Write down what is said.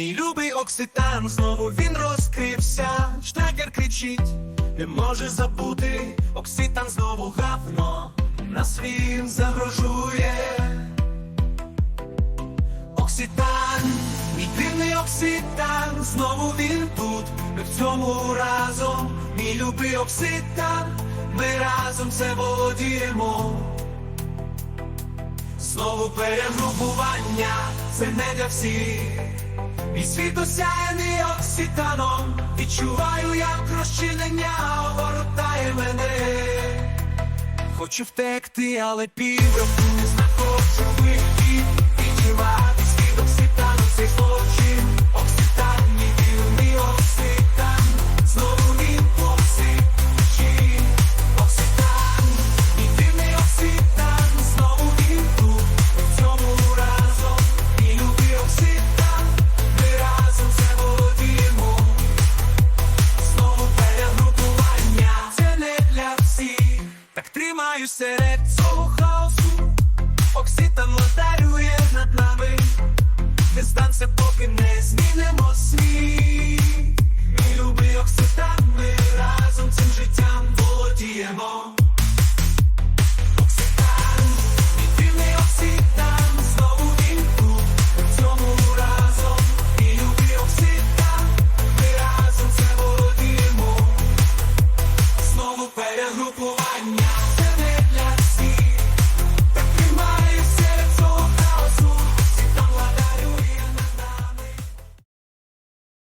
Мій любий Окситан, знову він розкрився. Штекер кричить, не може забути. Окситан знову гавно, нас він загрожує. Окситан, мій дивний Окситан, знову він тут. Ми в цьому разом, мій любий Окситан, ми разом це володіємо. Знову перегрупування, це не для всіх. Мій світу осяяний окситаном відчуваю, як розчинення огортає мене. Хочу втекти, але півроку не знаходжу ви. так тримаю серед слуха. Zachowania